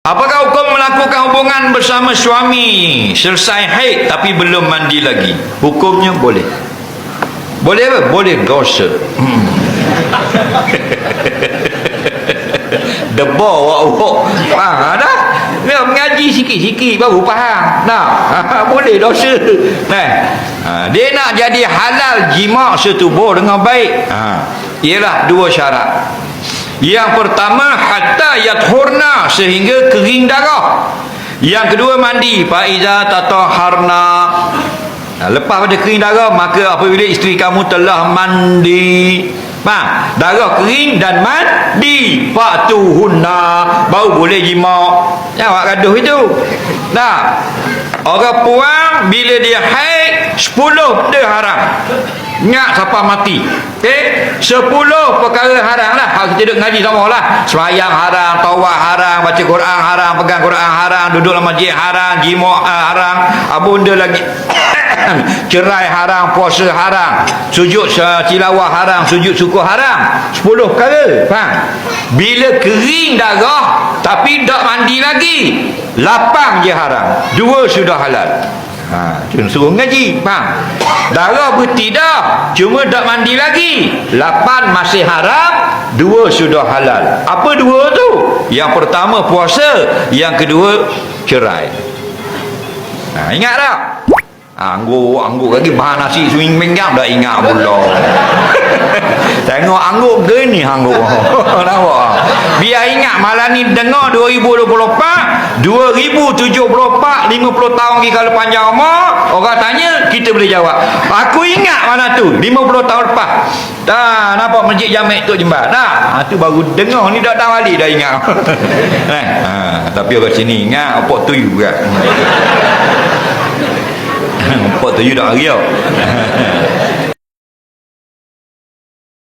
Apakah hukum melakukan hubungan bersama suami selesai haid tapi belum mandi lagi? Hukumnya boleh. Boleh apa? Boleh dosa. Hmm. Debar awak-awak. Faham dah? Dia mengaji sikit-sikit baru faham. Nah, boleh dosa. Nah, ha, dia nak jadi halal jima setubuh dengan baik. Ha, ialah dua syarat. Yang pertama hatta yathurna sehingga kering darah. Yang kedua mandi faiza tatahharna. Nah, lepas pada kering darah maka apabila isteri kamu telah mandi Faham? Darah kering dan mandi Fa'tuhunna Baru boleh jima Ya awak gaduh itu Nah Orang puang bila dia haid Sepuluh dia haram Ingat siapa mati. Okay Sepuluh perkara haram lah. Hak kita duduk ngaji sama lah. Semayang haram Tawak haram Baca Quran haram Pegang Quran haram Duduk dalam masjid haram Jima uh, haram. Abunda lagi? Cerai haram puasa haram. Sujud tilawah haram sujud syukur haram. 10 perkara faham? Bila kering darah tapi tak mandi lagi lapang je haram. Dua sudah halal Ha, cuma suruh ngaji, faham? Darah berhenti dah, cuma tak mandi lagi. Lapan masih haram, dua sudah halal. Apa dua tu? Yang pertama puasa, yang kedua cerai. Ha, ingat tak? Angguk, angguk lagi bahan nasi swing minggam dah ingat pula. Tengok angguk geni angguk. Nampak? Biar ingat malam ni dengar 2024, 2074, 50 tahun lagi kalau panjang umur, orang tanya, kita boleh jawab. Aku ingat mana tu, 50 tahun lepas. Dah, nampak masjid jamek tu jembat. Dah, ha, tu baru dengar ni dah tahu balik dah ingat. eh, ha, tapi orang sini ingat, apa tu juga. Empat tu you dah tau